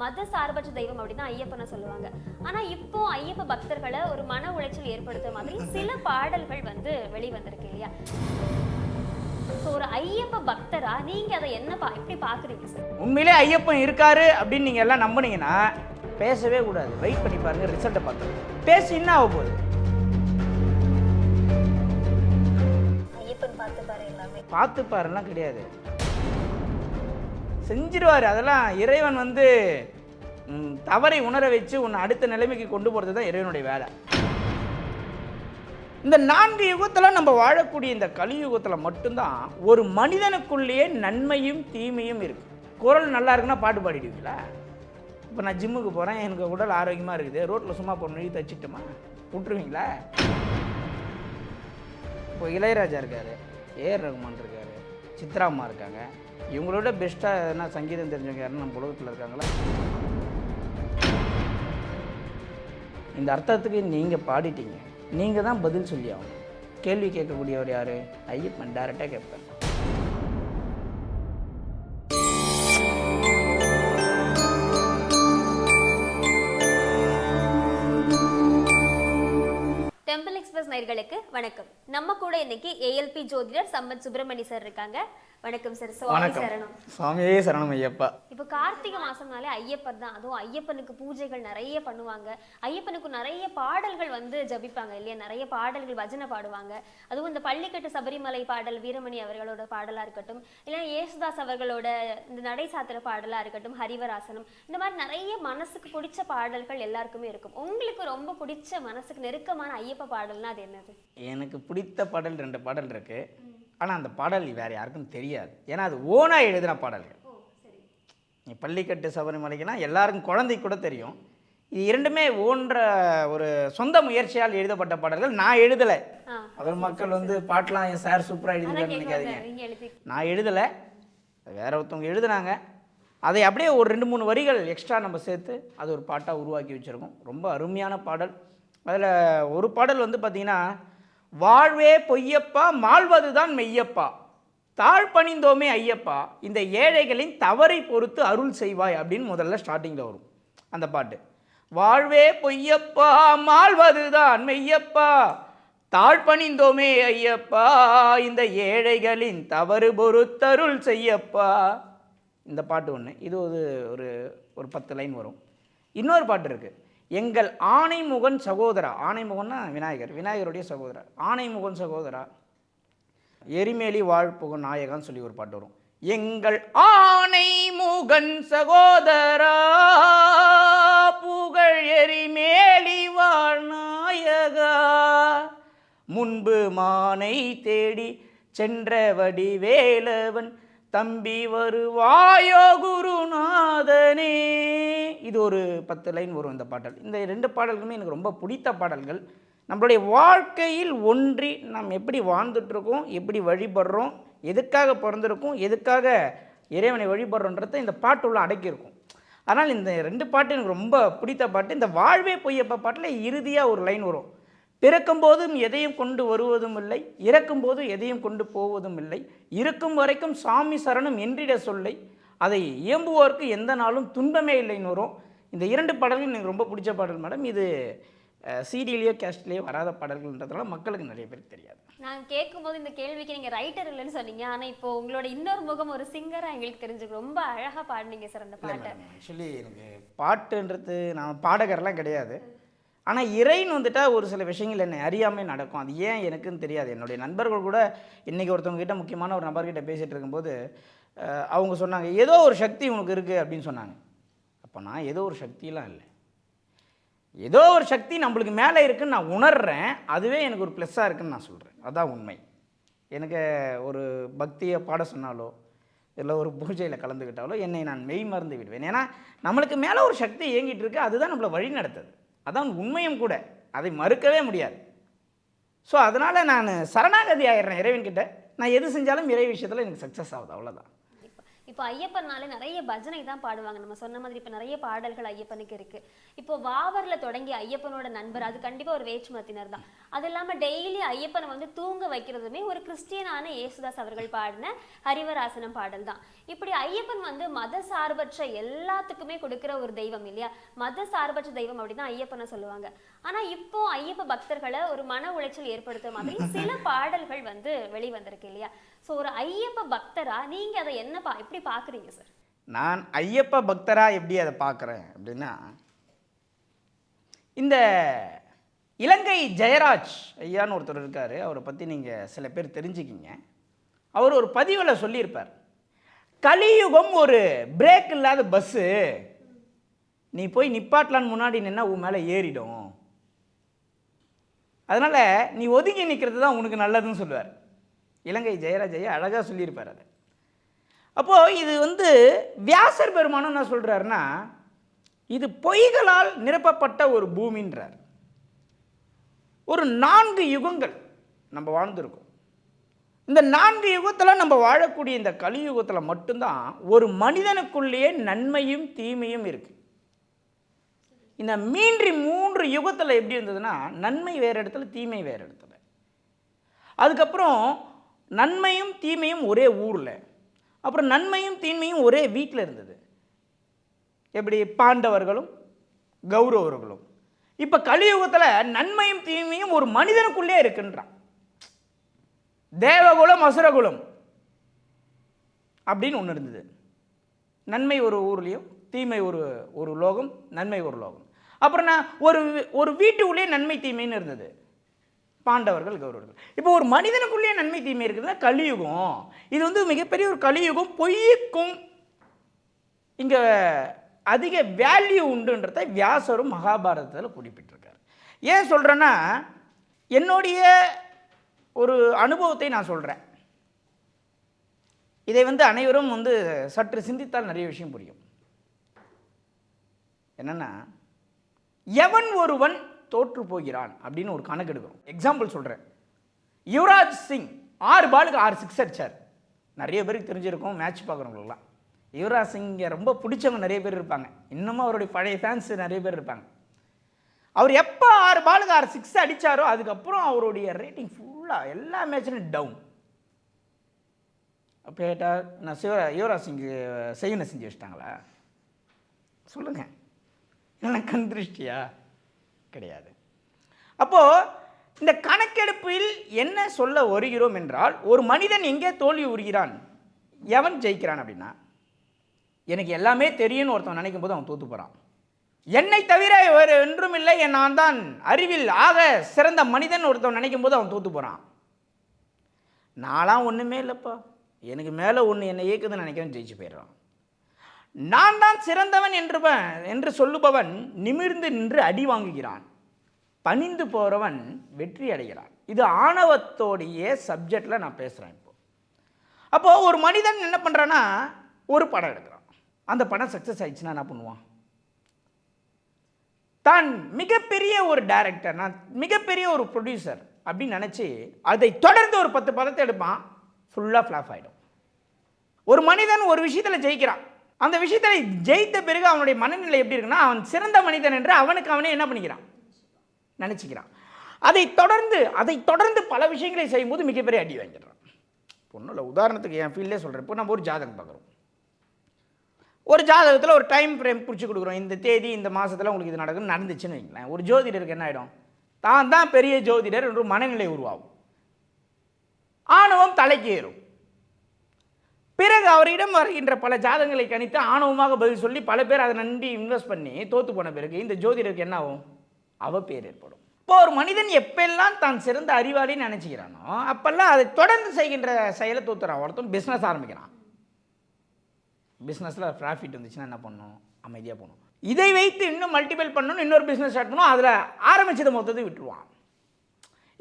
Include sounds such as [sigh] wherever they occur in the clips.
மத சார்பற்ற தெய்வம் அப்படின்னு ஐயப்பனை சொல்லுவாங்க. ஆனா இப்போ ஐயப்ப பக்தர்களை ஒரு மன உளைச்சல் ஏற்படுத்துற மாதிரி சில பாடல்கள் வந்து வெளிவந்திருக்கு இல்லையா? ஸோ ஒரு ஐயப்ப பக்தரா நீங்க அதை என்ன பா எப்படி பாக்குறீங்க சார் உண்மையிலே ஐயப்பன் இருக்காரு அப்படின்னு நீங்கள் எல்லாம் நம்புனீங்கன்னா பேசவே கூடாது. வெயிட் பண்ணி பாருங்க ரிசல்ட்டை பார்த்து பேசி என்ன ஆக போகுது? ஐயப்பன் பார்த்து பாருலாம் கிடையாது. செஞ்சிருவார். அதெல்லாம் இறைவன் வந்து தவறை உணர வச்சு உன்னை அடுத்த நிலைமைக்கு கொண்டு போகிறது தான் இறைவனுடைய வேலை. இந்த நான்கு யுகத்தில் நம்ம வாழக்கூடிய இந்த கலியுகத்தில் மட்டும்தான் ஒரு மனிதனுக்குள்ளேயே நன்மையும் தீமையும் இருக்குது குரல் நல்லா இருக்குன்னா பாட்டு பாடிடுவீங்களா? இப்போ நான் ஜிம்முக்கு போகிறேன் எனக்கு உடல் ஆரோக்கியமாக இருக்குது. ரோட்டில் சும்மா போன நொழி தச்சுட்டுமா? விட்டுருவீங்களா? இப்போ இளையராஜா இருக்கார் ஏஆர் ரகுமான் இருக்கார் சித்ராம்மா இருக்காங்க. இவங்களோட பெஸ்ட்டாக எதனா சங்கீதம் தெரிஞ்சவங்க யாருன்னு நம்ம உலகத்தில் இருக்காங்களா? இந்த அர்த்தத்துக்கு நீங்கள் பாடிட்டீங்க. நீங்கள் தான் பதில் சொல்லி ஆகணும். கேள்வி கேட்கக்கூடியவர் யார்? ஐயப்பன் டேரெக்டாக கேட்பேன். டெம்பிள் எக்ஸ்பிரஸ் நேர்களுக்கு வணக்கம். நம்ம கூட இன்னைக்கு ஏஎல்பி ஜோதிடர் சம்பத் சுப்பிரமணி சார் இருக்காங்க. வணக்கம் சார். சுவாமி சரணம். சுவாமியே சரணம் ஐயப்பா. இப்போ கார்த்திகை மாசம்னாலே ஐயப்பர் தான். அதுவும் ஐயப்பனுக்கு பூஜைகள் நிறைய பண்ணுவாங்க. ஐயப்பனுக்கு நிறைய பாடல்கள் வந்து ஜபிப்பாங்க இல்லையா? நிறைய பாடல்கள் பஜனை பாடுவாங்க. அதுவும் இந்த பள்ளிக்கட்டு சபரிமலை பாடல் வீரமணி அவர்களோட பாடலா இருக்கட்டும் இல்லைன்னா ஏசுதாஸ் அவர்களோட இந்த நடை சாத்திர பாடலா இருக்கட்டும் ஹரிவராசனம் இந்த மாதிரி நிறைய மனசுக்கு பிடிச்ச பாடல்கள் எல்லாருக்குமே இருக்கும். உங்களுக்கு ரொம்ப பிடிச்ச மனசுக்கு நெருக்கமான ஐயப்ப பாடல்னா அது என்னது? எனக்கு பிடித்த பாடல் ரெண்டு பாடல் இருக்கு. ஆனால் அந்த பாடல் வேறு யாருக்கும் தெரியாது. ஏன்னா அது ஓனாக எழுதின பாடல்கள். நீ பள்ளிக்கட்டு சபரிமலைக்குனா எல்லாருக்கும் குழந்தைக்கு கூட தெரியும். இது இரண்டுமே ஓன்ற ஒரு சொந்த முயற்சியால் எழுதப்பட்ட பாடல்கள். நான் எழுதலை. அவர் மக்கள் வந்து பாட்டெலாம் என் சார் சூப்பராக எழுதினார்னு நினைக்காதீங்க. நான் எழுதலை. வேற ஒருத்தவங்க எழுதுனாங்க. அதை அப்படியே ஒரு ரெண்டு மூணு வரிகள் எக்ஸ்ட்ரா நம்ம சேர்த்து அது ஒரு பாட்டாக உருவாக்கி வச்சுருக்கோம். ரொம்ப அருமையான பாடல். அதில் ஒரு பாடல் வந்து பார்த்திங்கன்னா வாழ்வே பொய்யப்பா மாழ்வது தான் மெய்யப்பா. தாழ் பணிந்தோமே ஐயப்பா இந்த ஏழைகளின் தவறை பொறுத்து அருள் செய்வாய் அப்படின்னு முதல்ல ஸ்டார்டிங்கில் வரும் அந்த பாட்டு. வாழ்வே பொய்யப்பா மாழ்வது தான் மெய்யப்பா தாழ்பணிந்தோமே ஐயப்பா இந்த ஏழைகளின் தவறு பொறுத்தருள் செய்யப்பா. இந்த பாட்டு ஒன்று இது ஒரு ஒரு ஒரு பத்து லைன் வரும். இன்னொரு பாட்டு இருக்குது எங்கள் ஆணைமுகன் சகோதரா. ஆனைமுகன்னா விநாயகர் விநாயகருடைய சகோதரா ஆனைமுகன் சகோதரா. எரிமேலி வாழ்ப்புகன் நாயகான்னு சொல்லி ஒரு பாட்டு வரும். எங்கள் ஆனைமுகன் சகோதரா புகழ் எரிமேலி வாழ் நாயகா. முன்பு மானை தேடி சென்ற வடிவேலவன் தம்பி வருவாயோ குருநாதனே. இது ஒரு பத்து லைன் வரும் இந்த பாடல். இந்த ரெண்டு பாடல்களுமே எனக்கு ரொம்ப பிடித்த பாடல்கள். நம்மளுடைய வாழ்க்கையில் ஒன்றி நாம் எப்படி வாழ்ந்துட்டுருக்கோம் எப்படி வழிபடுறோம் எதுக்காக பிறந்திருக்கோம் எதுக்காக இறைவனை வழிபடுறோன்றத இந்த பாட்டுள்ள அடக்கியிருக்கும். ஆனால் இந்த ரெண்டு பாட்டு எனக்கு ரொம்ப பிடித்த பாட்டு. இந்த வாழ்வே பொய்யப்ப பாட்டில் இறுதியாக ஒரு லைன் வரும். பிறக்கும் போதும் எதையும் கொண்டு வருவதும் இல்லை இறக்கும் போது எதையும் கொண்டு போவதும் இல்லை. இருக்கும் வரைக்கும் சாமி சரணம் என்றிட சொல்லை. அதை இயம்புவோருக்கு எந்த நாளும் துன்பமே இல்லைன்னு வரும். இந்த இரண்டு பாடல்கள் எனக்கு ரொம்ப பிடிச்ச பாடல் மேடம். இது சீடியிலேயோ கேஸ்ட்லேயோ வராத பாடல்கள்ன்றதுனால மக்களுக்கு நிறைய பேருக்கு தெரியாது. நான் கேட்கும்போது இந்த கேள்விக்கு நீங்க ரைட்டர் இல்லைன்னு சொன்னீங்க. ஆனா இப்போ உங்களோட இன்னொரு முகம் ஒரு சிங்கரா எங்களுக்கு தெரிஞ்சுக்க ரொம்ப அழகா பாடுனீங்க சார் அந்த பாட்டை. ஆக்சுவலி எனக்கு பாட்டுன்றது நான் பாடகர்லாம் கிடையாது. ஆனால் இறைன்னு வந்துட்டால் ஒரு சில விஷயங்கள் என்னை அறியாமல் நடக்கும். அது ஏன் எனக்குன்னு தெரியாது. என்னுடைய நண்பர்கள் கூட இன்றைக்கி ஒருத்தவங்ககிட்ட முக்கியமான ஒரு நபர்கிட்ட பேசிகிட்டு இருக்கும்போது அவங்க சொன்னாங்க ஏதோ ஒரு சக்தி உனக்கு இருக்குது அப்படின்னு சொன்னாங்க. அப்போ நான் ஏதோ ஒரு சக்தியெலாம் இல்லை. ஏதோ ஒரு சக்தி நம்மளுக்கு மேலே இருக்குன்னு நான் உணர்கிறேன் அதுவே எனக்கு ஒரு ப்ளஸ்ஸாக இருக்குன்னு நான் சொல்கிறேன் அதான் உண்மை. எனக்கு ஒரு பக்தியை பாட சொன்னாலோ இல்லை ஒரு பூஜையில் கலந்துக்கிட்டாலோ என்னை நான் மெய் மறந்து விடுவேன். ஏன்னா நம்மளுக்கு மேலே ஒரு சக்தி இயங்கிட்டு இருக்கு. அதுதான் நம்மளை வழி நடத்துது அதான் உண்மையும் கூட. அதை மறுக்கவே முடியாது. ஸோ அதனால் நான் சரணாகதி ஆயிடுறேன் இறைவன்கிட்ட. நான் எது செஞ்சாலும் இறை விஷயத்தில் எனக்கு சக்ஸஸ் ஆகுது அவ்வளோதான் இப்போ ஐயப்பன்னாலே நிறைய பஜனை தான் பாடுவாங்க. நம்ம சொன்ன மாதிரி இப்போ நிறைய பாடல்கள் ஐயப்பனுக்கு இருக்கு. இப்போ வாவர்ல தொடங்கி ஐயப்பனோட நண்பர் அது கண்டிப்பா ஒரு வேற்றுமத்தினர் தான். அது இல்லாம டெய்லி ஐயப்பனை வந்து தூங்க வைக்கிறதுமே ஒரு கிறிஸ்டியனான இயேசுதாஸ் அவர்கள் பாடின ஹரிவராசனம் பாடல் தான். இப்படி ஐயப்பன் வந்து மத சார்பற்ற எல்லாத்துக்குமே கொடுக்கிற ஒரு தெய்வம் இல்லையா? மத சார்பற்ற தெய்வம் அப்படின்னு ஐயப்பனை சொல்லுவாங்க. ஆனா இப்போ ஐயப்ப பக்தர்களை ஒரு மன உளைச்சல் ஏற்படுத்துற மாதிரி சில [laughs] பாடல்கள் வந்து வெளிவந்திருக்கு இல்லையா? ஸோ ஒரு ஐயப்ப பக்தரா? நீங்க அதை என்ன பா எப்படி பாக்குறீங்க சார் நான் ஐயப்ப பக்தராக எப்படி அதை பார்க்குறேன் அப்படின்னா இந்த இலங்கை ஜெயராஜ் ஐயான்னு ஒருத்தர் இருக்கார். அவரை பற்றி நீங்கள் சில பேர் தெரிஞ்சுக்கிங்க. அவர் ஒரு பதிவில் சொல்லியிருப்பார். கலியுகம் ஒரு பிரேக் இல்லாத பஸ்ஸு நீ போய் நிப்பாட்டலான்னு முன்னாடி நின்னா உன் மேலே ஏறிடும். அதனால் நீ ஒதுங்கி நிற்கிறது தான் உனக்கு நல்லதுன்னு சொல்லுவார். இலங்கை ஜெயராஜையை அழகாக சொல்லியிருப்பார் அதை. அப்போது இது வந்து வியாசர் பெருமானம் என்ன சொல்கிறாருன்னா இது பொய்களால் நிரப்பப்பட்ட ஒரு பூமின்றார். ஒரு நான்கு யுகங்கள் நம்ம வாழ்ந்திருக்கோம். இந்த நான்கு யுகத்தில் நம்ம வாழக்கூடிய இந்த கலியுகத்தில் மட்டும்தான் ஒரு மனிதனுக்குள்ளேயே நன்மையும் தீமையும் இருக்கு. இந்த மீன்றி மூன்று யுகத்தில் எப்படி இருந்ததுன்னா நன்மை வேறு இடத்துல தீமை வேறு இடத்துல. அதுக்கப்புறம் நன்மையும் தீமையும் ஒரே ஊரில். அப்புறம் நன்மையும் தீமையும் ஒரே வீட்டில் இருந்தது. எப்படி? பாண்டவர்களும் கௌரவர்களும். இப்போ கலியுகத்தில் நன்மையும் தீமையும் ஒரு மனிதனுக்குள்ளே இருக்குன்றான். தேவகுலம் அசுரகுலம் அப்படின்னு ஒன்று இருந்தது. நன்மை ஒரு ஊர்லேயும் தீமை ஒரு ஒரு லோகம் நன்மை ஒரு லோகம். அப்புறம் நான் ஒரு ஒரு வீட்டுக்குள்ளேயே நன்மை தீமைன்னு இருந்தது. பாண்டவர்கள் கௌரவர்கள். இப்போ ஒரு மனிதனுக்குள்ளேயே நன்மை தீமை இருக்குதுன்னா கலியுகம். இது வந்து மிகப்பெரிய ஒரு கலியுகம். பொய்க்கும் இங்கே அதிக வேல்யூ உண்டுன்றதை வியாசரும் மகாபாரதத்தில் குறிப்பிட்டிருக்கார். ஏன் சொல்கிறேன்னா என்னுடைய ஒரு அனுபவத்தை நான் சொல்கிறேன் இதை வந்து அனைவரும் வந்து சற்று சிந்தித்தால் நிறைய விஷயம் புரியும். என்னென்னா எவன் ஒருவன் தோற்று போகிறான் அப்படின்னு ஒரு கணக்கு எடுக்கிறோம். எக்ஸாம்பிள் சொல்கிறேன் யுவராஜ் சிங் ஆறு பாலுக்கு ஆறு சிக்ஸ் அடிச்சார். நிறைய பேருக்கு தெரிஞ்சிருக்கும் மேட்ச் பார்க்குறவங்களுக்குலாம் யுவராஜ் சிங்கை ரொம்ப பிடிச்சவங்க நிறைய பேர் இருப்பாங்க. இன்னமும் அவருடைய பழைய ஃபேன்ஸ் நிறைய பேர் இருப்பாங்க. அவர் எப்போ ஆறு பாலுக்கு ஆறு சிக்ஸ் அடித்தாரோ அதுக்கப்புறம் அவருடைய ரேட்டிங் ஃபுல்லாக எல்லா மேட்ச்லையும் டவுன் அப்போ கேட்டால் நான் சிவ யுவராஜ் சிங் செய்வனை செஞ்சு வச்சிட்டாங்களா? சொல்லுங்கள் என்ன கண் திருஷ்டியா? கிடையாது. அப்போது இந்த கணக்கெடுப்பில் என்ன சொல்ல வருகிறோம் என்றால் ஒரு மனிதன் எங்கே தோல்வி உறுகிறான் எவன் ஜெயிக்கிறான் அப்படின்னா எனக்கு எல்லாமே தெரியும்னு ஒருத்தன் நினைக்கும் போது அவன் தோத்து போகிறான் என்னை தவிர வேறு ஒன்றும் இல்லை நான் தான் அறிவில் ஆக சிறந்த மனிதன் ஒருத்தன் நினைக்கும் போது அவன் தோத்து போகிறான் நான்லாம் ஒன்றுமே இல்லைப்பா. எனக்கு மேலே ஒன்று என்னை இயக்குதுன்னு நினைக்கிறேன் ஜெயிச்சு போயிடுறான். நான் தான் சிறந்தவன் என்றுவன் என்று சொல்லுபவன் நிமிர்ந்து நின்று அடி வாங்குகிறான். பணிந்து போகிறவன் வெற்றி அடைகிறான். இது ஆணவத்தோடைய சப்ஜெக்டில் நான் பேசுகிறேன் இப்போ. அப்போது ஒரு மனிதன் என்ன பண்ணுறான்னா ஒரு படம் எடுக்கிறான். அந்த படம் சக்ஸஸ் ஆயிடுச்சுன்னா என்ன பண்ணுவான்? தான் மிகப்பெரிய ஒரு டைரக்டர் நான் மிகப்பெரிய ஒரு ப்ரொடியூசர் அப்படின்னு நினச்சி அதை தொடர்ந்து ஒரு பத்து படத்தை எடுப்பான். ஃபுல்லாக ஃப்ளாப் ஆகிடும் ஒரு மனிதன் ஒரு விஷயத்தில் ஜெயிக்கிறான். அந்த விஷயத்தில் ஜெயித்த பிறகு அவனுடைய மனநிலை எப்படி இருக்குன்னா அவன் சிறந்த மனிதன் என்று அவனுக்கு அவனே என்ன பண்ணிக்கிறான்? நினச்சிக்கிறான். அதை தொடர்ந்து அதை தொடர்ந்து பல விஷயங்களை செய்யும்போது மிகப்பெரிய அடி வாங்கிடுறான். ஒன்றும் இல்லை உதாரணத்துக்கு என் ஃபீல்டே சொல்கிறேன் இப்போ நம்ம ஒரு ஜாதகம் பார்க்குறோம். ஒரு ஜாதகத்தில் ஒரு டைம் ஃப்ரேம் பிடிச்சி கொடுக்குறோம். இந்த தேதி இந்த மாதத்தில் உங்களுக்கு இது நடக்குன்னு நடந்துச்சுன்னு வைங்களேன். ஒரு ஜோதிடருக்கு என்ன ஆகிடும் தான் தான் பெரிய ஜோதிடர் என்று ஒரு மனநிலை உருவாகும். ஆணவம் தலைக்கு ஏறும் பிறகு அவரிடம் வருகின்ற பல ஜாதகங்களை கணித்து ஆணவமாக பதில் சொல்லி பல பேர் அதை நன்றி இன்வெஸ்ட் பண்ணி தோத்து போன பிறகு இந்த ஜோதிடருக்கு என்ன ஆகும்? அவ பேர் ஏற்படும். இப்போ ஒரு மனிதன் எப்பெல்லாம் தான் சிறந்த அறிவாளின்னு நினச்சிக்கிறானோ அப்பெல்லாம் அதை தொடர்ந்து செய்கின்ற செயலை தோத்துறான். ஒருத்தன் பிஸ்னஸ் ஆரம்பிக்கிறான். பிஸ்னஸில் ப்ராஃபிட் வந்துச்சுன்னா என்ன பண்ணும்? அமைதியாக போகணும். இதை வைத்து இன்னும் மல்டிபிள் பண்ணணும் இன்னொரு பிஸ்னஸ் ஸ்டார்ட் பண்ணணும் அதில் ஆரம்பிச்சதை மொத்தத்தை விட்டுருவான்.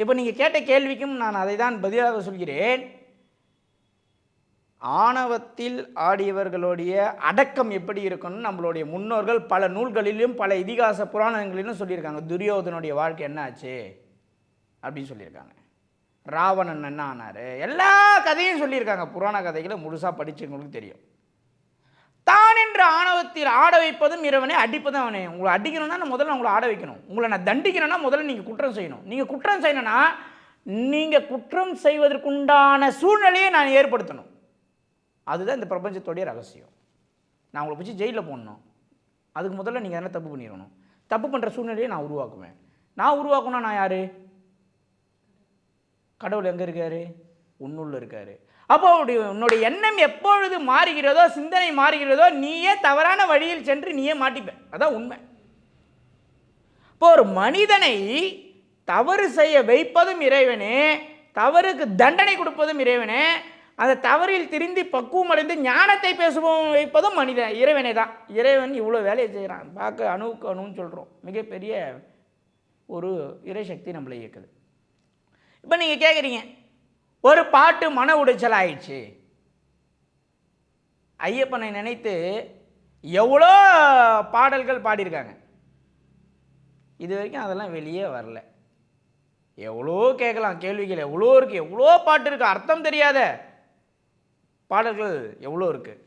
இப்போ நீங்கள் கேட்ட கேள்விக்கும் நான் அதை தான் பதிலாக சொல்கிறேன். ஆணவத்தில் ஆடியவர்களுடைய அடக்கம் எப்படி இருக்கும்னு நம்மளுடைய முன்னோர்கள் பல நூல்களிலும் பல இதிகாச புராணங்களிலும் சொல்லியிருக்காங்க. துரியோதனுடைய வாழ்க்கை என்ன ஆச்சு? அப்படின்னு சொல்லியிருக்காங்க. ராவணன் என்ன ஆனார்? எல்லா கதையும் சொல்லியிருக்காங்க. புராண கதைகளை முழுசாக படிச்சவங்களுக்கு தெரியும். தான் என்று ஆணவத்தில் ஆட வைப்பதும் இறைவனை அடிப்பதும் அவனே. உங்களை அடிக்கணும்னா நான் முதல்ல உங்களை ஆட வைக்கணும். உங்களை நான் தண்டிக்கணும்னா முதல்ல நீங்கள் குற்றம் செய்யணும். நீங்கள் குற்றம் செய்யணும்னா நீங்கள் குற்றம் செய்வதற்குண்டான சூழ்நிலையை நான் ஏற்படுத்தணும். அதுதான் இந்த பிரபஞ்சத்தோடைய ரகசியம். நான் உங்களை பிடிச்சி ஜெயிலில் போடணும். அதுக்கு முதல்ல நீங்கள் என்ன தப்பு பண்ணிடணும். தப்பு பண்ணுற சூழ்நிலையை நான் உருவாக்குவேன். நான் உருவாக்கணும்னா நான் யார்? கடவுள் எங்கே இருக்காரு? உன்னுள்ள இருக்காரு. அப்போ அவருடைய உன்னுடைய எண்ணம் எப்பொழுது மாறுகிறதோ சிந்தனை மாறுகிறதோ நீயே தவறான வழியில் சென்று நீயே மாட்டிப்ப. அதான் உண்மை. இப்போ ஒரு மனிதனை தவறு செய்ய வைப்பதும் இறைவனே தவறுக்கு தண்டனை கொடுப்பதும் இறைவனே அந்த தவறில் திருந்தி பக்குவம் அடைந்து ஞானத்தை பேசுவோம் வைப்பதும் மனிதன் இறைவனே தான். இறைவன் இவ்வளோ வேலையை செய்கிறான். பார்க்க அணுவுக்கு அணுன்னு சொல்கிறோம் மிகப்பெரிய ஒரு இறைசக்தி நம்மளை இயக்குது. இப்போ நீங்கள் கேட்குறீங்க ஒரு பாட்டு மன உடைச்சல் ஆயிடுச்சு. ஐயப்பனை நினைத்து எவ்வளோ பாடல்கள் பாடியிருக்காங்க. இது வரைக்கும் அதெல்லாம் வெளியே வரல. எவ்வளோ கேட்கலாம் கேள்விகள் எவ்வளோ இருக்குது எவ்வளோ பாட்டு இருக்குது அர்த்தம் தெரியாத பாடல்கள் எவ்வளோ இருக்குது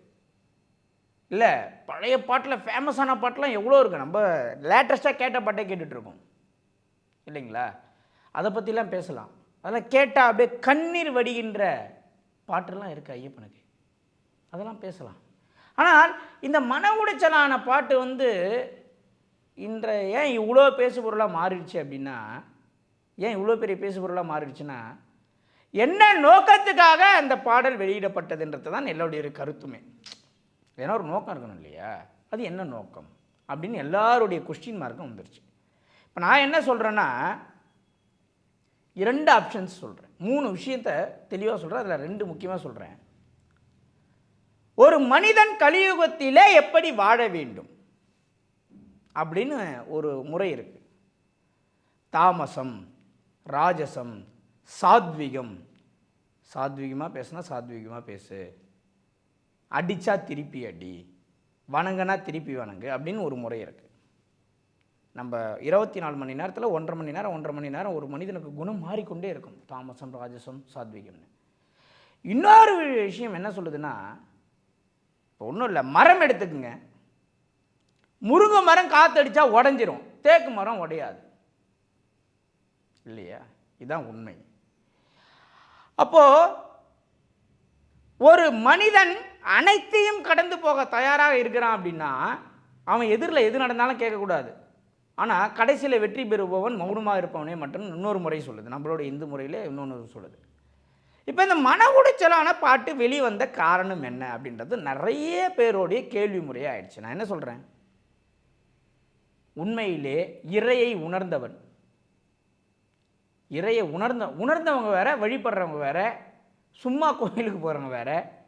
இல்லை பழைய பாட்டில் ஃபேமஸான பாட்டெலாம் எவ்வளோ இருக்குது நம்ம லேட்டஸ்ட்டாக கேட்ட பாட்டே கேட்டுட்ருக்கோம் இல்லைங்களா? அதை பற்றிலாம் பேசலாம். அதெல்லாம் கேட்டால் அப்படியே கண்ணீர் வடிகின்ற பாட்டெல்லாம் இருக்குது ஐயப்பனுக்கு. அதெல்லாம் பேசலாம். ஆனால் இந்த மன உடைச்சலான பாட்டு வந்து இன்ற ஏன் இவ்வளோ பேசுபொருளாக மாறிடுச்சு அப்படின்னா ஏன் இவ்வளோ பெரிய பேசுபொருளாக மாறிடுச்சுன்னா என்ன நோக்கத்துக்காக அந்த பாடல் வெளியிடப்பட்டதுன்றது தான் எல்லோருடைய ஒரு கருத்துமே. ஏன்னா ஒரு நோக்கம் இருக்கணும் இல்லையா? அது என்ன நோக்கம்? அப்படின்னு எல்லாருடைய கொஸ்டின் மார்க்கும் வந்துருச்சு. இப்போ நான் என்ன சொல்கிறேன்னா இரண்டு ஆப்ஷன்ஸ் சொல்கிறேன் மூணு விஷயத்த தெளிவாக சொல்கிறேன் அதில் ரெண்டு முக்கியமாக சொல்கிறேன் ஒரு மனிதன் கலியுகத்திலே எப்படி வாழ வேண்டும்? அப்படின்னு ஒரு முறை இருக்குது தாமசம் ராஜசம் சாத்விகம். சாத்விகமாக பேசுனா சாத்விகமாக பேசு. அடித்தா திருப்பி அடி. வணங்கினா திருப்பி வணங்கு அப்படின்னு ஒரு முறை இருக்குது நம்ம இருபத்தி நாலு மணி நேரத்தில் ஒன்றரை மணி நேரம் ஒன்றரை மணி நேரம் ஒரு மனிதனுக்கு குணம் மாறிக்கொண்டே இருக்கும். தாமசம் ராஜசம் சாத்விகம்னு. இன்னொரு விஷயம் என்ன சொல்லுதுன்னா இப்போ ஒன்றும் இல்லை மரம் எடுத்துக்குங்க. முருங்கை மரம் காத்தடிச்சா உடஞ்சிரும். தேக்கு மரம் உடையாது. இல்லையா? இதுதான் உண்மை. அப்போ ஒரு மனிதன் அனைத்தையும் கடந்து போக தயாராக இருக்கிறான் அப்படின்னா அவன் எதிரில் எது நடந்தாலும் கேட்கக்கூடாது. ஆனால் கடைசியில் வெற்றி பெறுபவன் மௌனமாக இருப்பவனே மட்டும் இன்னொரு முறை சொல்லுது. நம்மளோட இந்து முறையில் இன்னொன்று சொல்லுது. இப்போ இந்த மன உடைச்சலான பாட்டு வெளிவந்த காரணம் என்ன அப்படின்றது நிறைய பேருடைய கேள்வி முறையாக ஆயிடுச்சு. நான் என்ன சொல்கிறேன் உண்மையிலே இறையை உணர்ந்தவன் இறையை உணர்ந்த உணர்ந்தவங்க வேற வழிபடுறவங்க வேற சும்மா கோயிலுக்கு போகிறவங்க வேற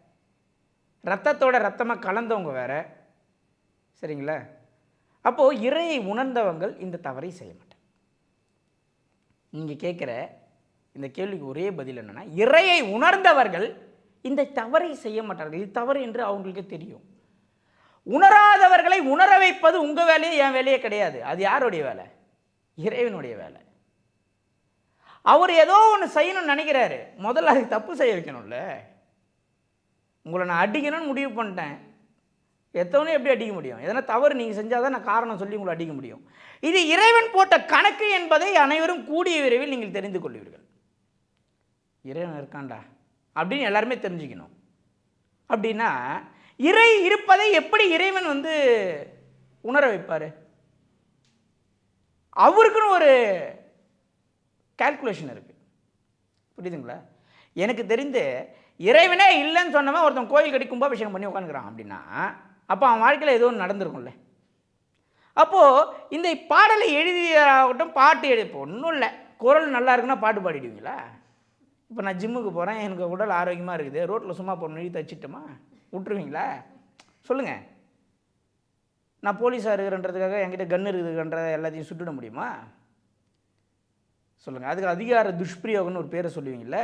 ரத்தத்தோட ரத்தமாக கலந்தவங்க வேற. சரிங்களா? அப்போது இறையை உணர்ந்தவங்கள் இந்த தவறை செய்ய மாட்டாங்க. நீங்கள் கேட்குற இந்த கேள்விக்கு ஒரே பதில் என்னென்னா இறையை உணர்ந்தவர்கள் இந்த தவறை செய்ய மாட்டார்கள். இது தவறு என்று அவங்களுக்கு தெரியும். உணராதவர்களை உணர வைப்பது உங்கள் வேலையே என் வேலையே கிடையாது. அது யாருடைய வேலை? இறைவனுடைய வேலை. அவர் ஏதோ ஒன்று செய்யணும்னு நினைக்கிறாரு. முதல்ல அதுக்கு தப்பு செய்ய வைக்கணும்ல. உங்களை நான் அடிக்கணும்னு முடிவு பண்ணிட்டேன். எத்தவனையும் எப்படி அடிக்க முடியும்? எதனா தவறு நீங்கள் செஞ்சால் தான் நான் காரணம் சொல்லி உங்களை அடிக்க முடியும். இது இறைவன் போட்ட கணக்கு என்பதை அனைவரும் கூடிய விரைவில் நீங்கள் தெரிந்து கொள்வீர்கள். இறைவன் இருக்கான்டா. அப்படின்னு எல்லாருமே தெரிஞ்சுக்கணும். அப்படின்னா இறை இருப்பதை எப்படி இறைவன் வந்து உணர வைப்பார்? அவருக்குன்னு ஒரு கால்குலேஷன் இருக்குது புரியுதுங்களா? எனக்கு தெரிந்து இறைவனே இல்லைன்னு சொன்னவன் ஒருத்தன் கோயில் கட்டி கும்பாபிஷேகம் பண்ணி உட்காந்துக்கிறான் அப்படின்னா அப்போ அவன் வாழ்க்கையில் ஏதோ ஒன்று நடந்திருக்கும்ல. அப்போது இந்த பாடலை எழுதியாகட்டும் பாட்டு எழுதி ஒன்றும் இல்லை. குரல் நல்லா இருக்குன்னா பாட்டு பாடிடுவீங்களா? இப்போ நான் ஜிம்முக்கு போகிறேன் எனக்கு உடல் ஆரோக்கியமாக இருக்குது. ரோட்டில் சும்மா போகணும் எழுதி தச்சிட்டோமா விட்டுருவீங்களா? சொல்லுங்கள் நான் போலீஸாக இருக்கிறன்றதுக்காக என்கிட்ட கன் இருக்குதுன்ற எல்லாத்தையும் சுட்டுட முடியுமா? சொல்லுங்கள் அதுக்கு அதிகார துஷ்பிரயோகம்னு ஒரு பேரை சொல்லுவீங்கள்ல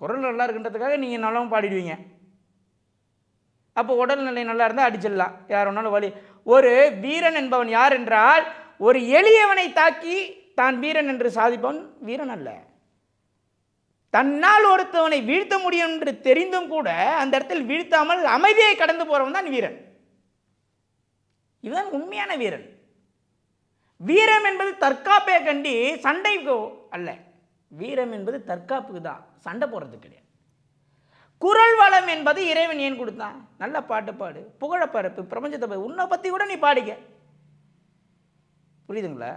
குரல் நல்லா இருக்குன்றதுக்காக நீங்கள் நல்லாவும் பாடிடுவீங்க. அப்போ உடல்நிலை நல்லா இருந்தால் அடிச்சிடலாம். யார் வேணாலும் வழி ஒரு வீரன் என்பவன் யார் என்றால் ஒரு எளியவனை தாக்கி தான் வீரன் என்று சாதிப்பவன் வீரன் அல்ல. தன்னால் ஒருத்தவனை வீழ்த்த முடியும் என்று தெரிந்தும் கூட அந்த இடத்தில் வீழ்த்தாமல் அமைதியை கடந்து போறவன் தான் வீரன். இவன் உண்மையான வீரன். வீரம் என்பது தற்காப்பை கண்டி சண்டைக்கு அல்ல. வீரம் என்பது தற்காப்புக்கு தான். சண்டை போடுறது கிடையாது. குரல் வளம் என்பது இறைவன் ஏன் கொடுத்தான்? நல்ல பாட்டு பாடு புகழப்பரப்பு பிரபஞ்சத்தை பாரு. உன்னை பற்றி கூட நீ பாடிக்க. புரியுதுங்களா?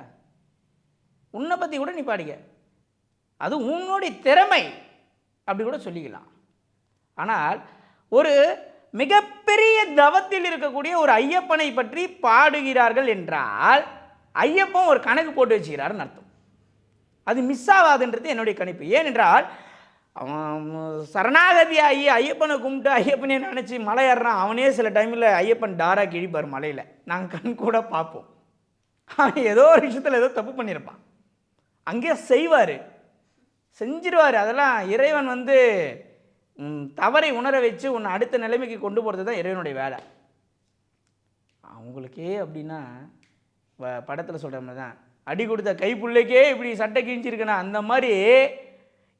உன்னை பற்றி கூட நீ பாடிக்க. அது உன்னுடைய திறமை அப்படி கூட சொல்லிக்கலாம். ஆனால் ஒரு மிகப்பெரிய தவத்தில் இருக்கக்கூடிய ஒரு ஐயப்பனை பற்றி பாடுகிறார்கள் என்றால் ஐயப்பன் ஒரு கணக்கு போட்டு வச்சுக்கிறாருன்னு அர்த்தம். அது மிஸ் ஆகாதுன்றது என்னுடைய கணிப்பு. ஏனென்றால் அவன் சரணாகதி ஆகி ஐயப்பனை கும்பிட்டு ஐயப்பனே நினச்சி மலை ஏறுறான். அவனே சில டைமில் ஐயப்பன் டாரா கிழிப்பார் மலையில். நாங்கள் கண் கூட பார்ப்போம். அவன் ஏதோ ஒரு விஷயத்தில் ஏதோ தப்பு பண்ணியிருப்பான். அங்கேயே செய்வார். செஞ்சிருவார். அதெல்லாம் இறைவன் வந்து தவறை உணர வச்சு உன்னை அடுத்த நிலைமைக்கு கொண்டு போகிறது தான் இறைவனுடைய வேலை. அவங்களுக்கே அப்படின்னா படத்தில் சொல்கிற மாதிரி தான் அடி கொடுத்த கைப்புள்ளைக்கே இப்படி சட்டை கிழிச்சிருக்கனா அந்த மாதிரி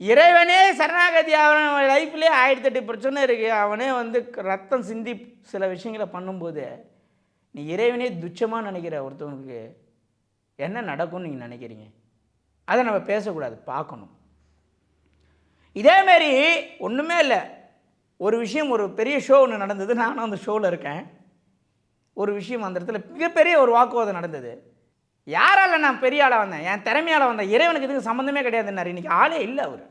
இறைவனே சரணாகதி அவன் லைஃப்லேயே ஆயிரத்தெட்டு பிரச்சனை இருக்குது அவனே வந்து ரத்தம் சிந்தி சில விஷயங்களை பண்ணும்போது நீ இறைவனே துச்சமாக நினைக்கிற ஒருத்தவங்களுக்கு என்ன நடக்கும்னு நீங்கள் நினைக்கிறீங்க? அதை நம்ம பேசக்கூடாது பார்க்கணும். இதேமாரி ஒன்றுமே இல்லை. ஒரு விஷயம் ஒரு பெரிய ஷோ ஒன்று நடந்தது. நானும் அந்த ஷோவில் இருக்கேன். ஒரு விஷயம் அந்த இடத்துல மிகப்பெரிய ஒரு வாக்குவாதம் நடந்தது. யாரால நான் பெரிய ஆளாக வந்தேன்? என் திறமையால் வந்தேன். இறைவனுக்கு இதுக்கு சம்மந்தமே கிடையாதுன்னாரு. இன்றைக்கி ஆளே இல்லை அவர்.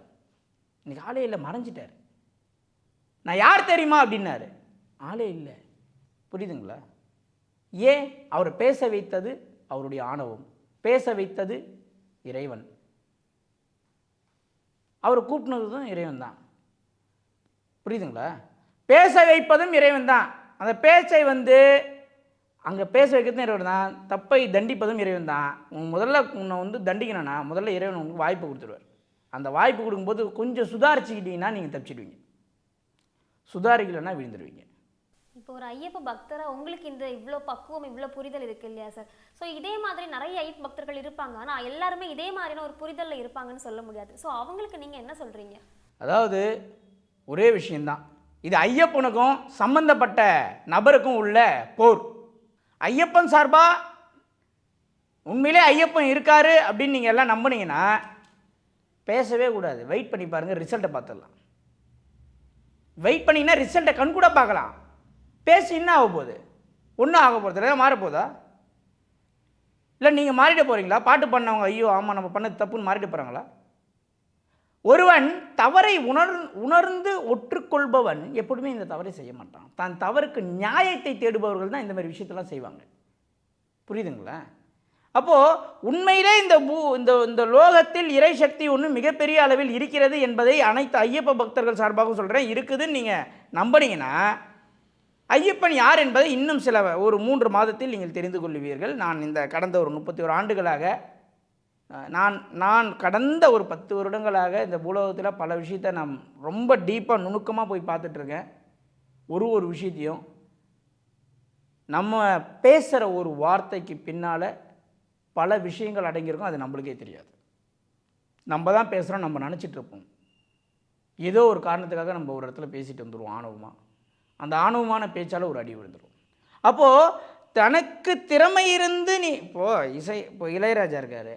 இன்றைக்கி ஆளே இல்லை மறைஞ்சிட்டார். நான் யார் தெரியுமா அப்படின்னாரு. ஆளே இல்லை. புரியுதுங்களா? ஏன் அவர் பேச வைத்தது அவருடைய ஆணவம். பேச வைத்தது இறைவன். அவர் கூப்பினது இறைவன் தான். புரியுதுங்களா? பேச வைப்பதும் இறைவன் தான். அந்த பேச்சை வந்து அங்கே பேச வைக்கிறதும் இறைவன் தான் தப்பை தண்டிப்பதும் இறைவன் தான் உன் முதல்ல உன்னை வந்து தண்டிக்கணும்னா முதல்ல இறைவன் உங்களுக்கு வாய்ப்பு கொடுத்துருவார். அந்த வாய்ப்பு கொடுக்கும்போது கொஞ்சம் சுதாரிச்சுக்கிட்டீங்கன்னா நீங்கள் தப்பிச்சிடுவீங்க. சுதாரிக்கலைன்னா விழுந்துடுவீங்க இப்போ ஒரு ஐயப்ப பக்தரா உங்களுக்கு இந்த இவ்வளோ பக்குவம் இவ்வளோ புரிதல் இருக்கு இல்லையா சார் ஸோ இதே மாதிரி நிறைய ஐயப்ப பக்தர்கள் இருப்பாங்க. ஆனா எல்லாருமே இதே மாதிரியான ஒரு புரிதல்ல இருப்பாங்கன்னு சொல்ல முடியாது. ஸோ அவங்களுக்கு நீங்க என்ன சொல்றீங்க? அதாவது ஒரே விஷயந்தான் இது ஐயப்பனுக்கும் சம்பந்தப்பட்ட நபருக்கும் உள்ள போர். ஐயப்பன் சார்பா? உண்மையிலே ஐயப்பன் இருக்காரு அப்படின்னு நீங்கள் எல்லாம் நம்பினீங்கன்னா பேசவே கூடாது. வெயிட் பண்ணி பாருங்கள் ரிசல்ட்டை பார்த்துடலாம் வெயிட் பண்ணிங்கன்னா ரிசல்ட்டை கண் கூட பார்க்கலாம். பேசி என்ன ஆக போகுது? ஒன்றும் ஆக போகிறது இல்லை மாற போதா? இல்லை நீங்கள் மாறிட போகிறீங்களா பாட்டு பண்ணவங்க ஐயோ ஆமாம் நம்ம பண்ணது தப்புன்னு மாறிட்டு போகிறாங்களா ஒருவன் தவறை உணர் உணர்ந்து ஒற்றுக்கொள்பவன் எப்பொழுதுமே இந்த தவறை செய்ய மாட்டான். தான் தவறுக்கு நியாயத்தை தேடுபவர்கள் தான் இந்த மாதிரி விஷயத்தெல்லாம் செய்வாங்க. புரியுதுங்களா? அப்போது உண்மையிலே இந்த பூ இந்த இந்த லோகத்தில் இறை சக்தி ஒன்று மிகப்பெரிய அளவில் இருக்கிறது என்பதை அனைத்து ஐயப்ப பக்தர்கள் சார்பாக சொல்கிறேன் இருக்குதுன்னு நீங்கள் நம்புனீங்கன்னா ஐயப்பன் யார் என்பதை இன்னும் சில ஒரு மூன்று மாதத்தில் நீங்கள் தெரிந்து கொள்வீர்கள். நான் இந்த கடந்த ஒரு முப்பத்தி ஒரு ஆண்டுகளாக நான் நான் கடந்த ஒரு பத்து வருடங்களாக இந்த பூலோகத்தில் பல விஷயத்தை நான் ரொம்ப டீப்பாக நுணுக்கமாக போய் பார்த்துட்ருக்கேன். ஒரு ஒரு விஷயத்தையும். நம்ம பேசுகிற ஒரு வார்த்தைக்கு பின்னால் பல விஷயங்கள் அடங்கியிருக்கும் அது நம்மளுக்கே தெரியாது. நம்ம தான் பேசுகிறோம் நம்ம நினச்சிட்டு இருப்போம் ஏதோ ஒரு காரணத்துக்காக நம்ம ஒரு இடத்துல பேசிட்டு வந்துடுவோம் ஆணவமாக அந்த ஆணவமான பேச்சால் ஒரு அடி விழுந்துடும் அப்போது தனக்கு திறமை இருந்து நீ இப்போது இசை இப்போ இளையராஜா இருக்கார்.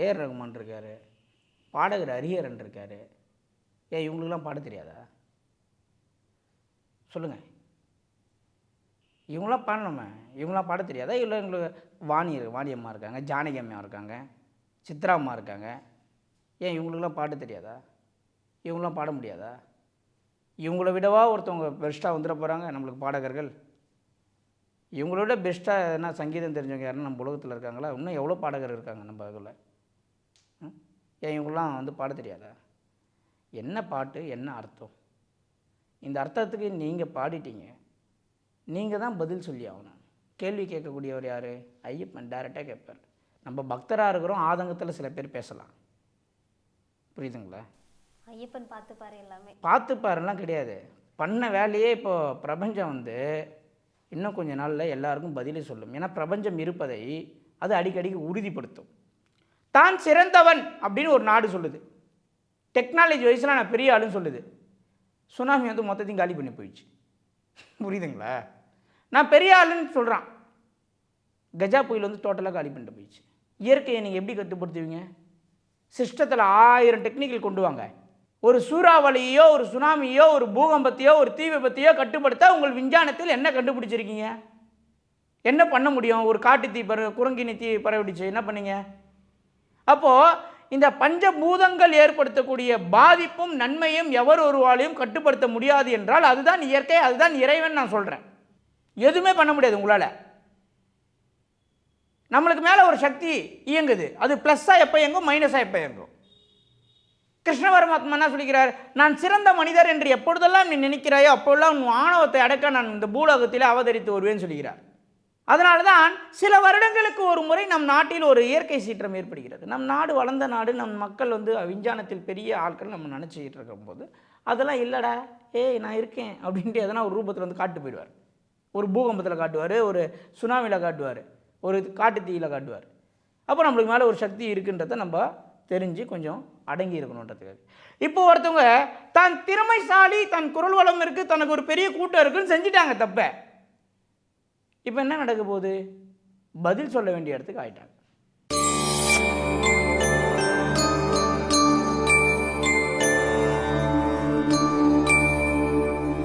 ஏஆர் ரகுமான் இருக்கார் பாடகர் ஹரிஹரன் இருக்கார். ஏன் இவங்களுக்கெல்லாம் பாட தெரியாதா? சொல்லுங்கள் இவங்களாம் பாடணுமே. இவங்களாம் பாட தெரியாதா? இல்லை இவங்களுக்கு வாணி இருக்கு வாணி அம்மா இருக்காங்க ஜானகி அம்மா இருக்காங்க சித்ரா அம்மா இருக்காங்க. ஏன் இவங்களுக்கெல்லாம் பாட தெரியாதா? இவங்களாம் பாட முடியாதா? இவங்கள விடவா ஒருத்தவங்க பெஸ்ட்டாக வந்துட போகிறாங்க நம்மளுக்கு பாடகர்கள்? இவங்களோட பெஸ்ட்டாக எதனா சங்கீதம் தெரிஞ்சவங்க யாருன்னா நம்ம உலகத்தில் இருக்காங்களா? இன்னும் எவ்வளோ பாடகர் இருக்காங்க நம்ம இதில்? ஏன் இவங்களாம் வந்து பாட தெரியாதா? என்ன பாட்டு என்ன அர்த்தம்? இந்த அர்த்தத்துக்கு நீங்கள் பாடிட்டீங்க. நீங்கள் தான் பதில் சொல்லி ஆகணும். கேள்வி கேட்கக்கூடியவர் யார்? ஐயப்பன் டைரெக்டாக கேட்பார். நம்ம பக்தராக இருக்கிறோம் ஆதங்கத்தில் சில பேர் பேசலாம். புரியுதுங்களா? ஐயப்பன் பார்த்துப்பாரு எல்லாமே. பார்த்துப்பாருலாம் கிடையாது. பண்ண வேலையே இப்போ பிரபஞ்சம் வந்து இன்னும் கொஞ்ச நாளில் எல்லாருக்கும் பதிலை சொல்லும். ஏன்னா பிரபஞ்சம் இருப்பதை அது அடிக்கடிக்கு உறுதிப்படுத்தும். தான் சிறந்தவன் அப்படின்னு ஒரு நாடு சொல்லுது. டெக்னாலஜி வயசில் நான் பெரிய ஆளுன்னு சொல்லுது. சுனாமி வந்து மொத்தத்தையும் காலி பண்ணி போயிடுச்சு. புரியுதுங்களா? நான் பெரிய ஆளுன்னு சொல்கிறான் கஜா புயல் வந்து டோட்டலாக காலி பண்ணிட்டு போயிடுச்சு. இயற்கையை நீங்கள் எப்படி கட்டுப்படுத்துவீங்க? சிஸ்டத்தில் ஆயிரம் டெக்னிக்கல் கொண்டு வாங்க. ஒரு சூறாவளியோ ஒரு சுனாமியோ ஒரு பூகம்பத்தையோ ஒரு தீ விபத்தையோ கட்டுப்படுத்த உங்கள் விஞ்ஞானத்தில் என்ன கண்டுபிடிச்சிருக்கீங்க? என்ன பண்ண முடியும்? ஒரு காட்டு தீ பற குரங்கினி தீ பரவிடுச்சு. என்ன பண்ணீங்க? அப்போது இந்த பஞ்சபூதங்கள் ஏற்படுத்தக்கூடிய பாதிப்பும் நன்மையும் எவர் ஒருவாலையும் கட்டுப்படுத்த முடியாது என்றால் அதுதான் இயற்கை அதுதான் இறைவன் நான் சொல்கிறேன் எதுவுமே பண்ண முடியாது உங்களால். நம்மளுக்கு மேலே ஒரு சக்தி இயங்குது. அது ப்ளஸ்ஸாக எப்போ இயங்கும் மைனஸாக எப்போ இயங்கும்? கிருஷ்ண பரமாத்மா என்ன சொல்லிக்கிறார்? நான் சிறந்த மனிதர் என்று எப்பொழுதெல்லாம் நீ நினைக்கிறாயோ அப்பொழுதெல்லாம் உன் ஆணவத்தை அடக்க நான் இந்த பூலோகத்தில் அவதரித்து வருவேன்னு சொல்கிறார் அதனால தான் சில வருடங்களுக்கு ஒரு முறை நம் நாட்டில் ஒரு இயற்கை சீற்றம் ஏற்படுகிறது. நம் நாடு வளர்ந்த நாடு நம் மக்கள் வந்து விஞ்ஞானத்தில் பெரிய ஆட்கள் நம்ம நினச்சிக்கிட்டு இருக்கும்போது அதெல்லாம் இல்லைடா ஏய் நான் இருக்கேன் அப்படின்ட்டு எதனா ஒரு ரூபத்தில் வந்து காட்டு போயிடுவார். ஒரு பூகம்பத்தில் காட்டுவார் ஒரு சுனாமியில் காட்டுவார் ஒரு காட்டு தீயில் காட்டுவார். அப்போ நம்மளுக்கு மேலே ஒரு சக்தி இருக்குன்றதை நம்ம தெரிஞ்சு கொஞ்சம் அடங்கி இருக்கணுன்றதுக்காக. இப்போ ஒருத்தவங்க தான் திறமைசாலி தன் குரல் வளம் இருக்குது தனக்கு ஒரு பெரிய கூட்டம் இருக்குன்னு செஞ்சிட்டாங்க தப்பை. இப்போ என்ன நடக்க போகுது? பதில் சொல்ல வேண்டிய இடத்துக்கு ஆயிட்டாங்க.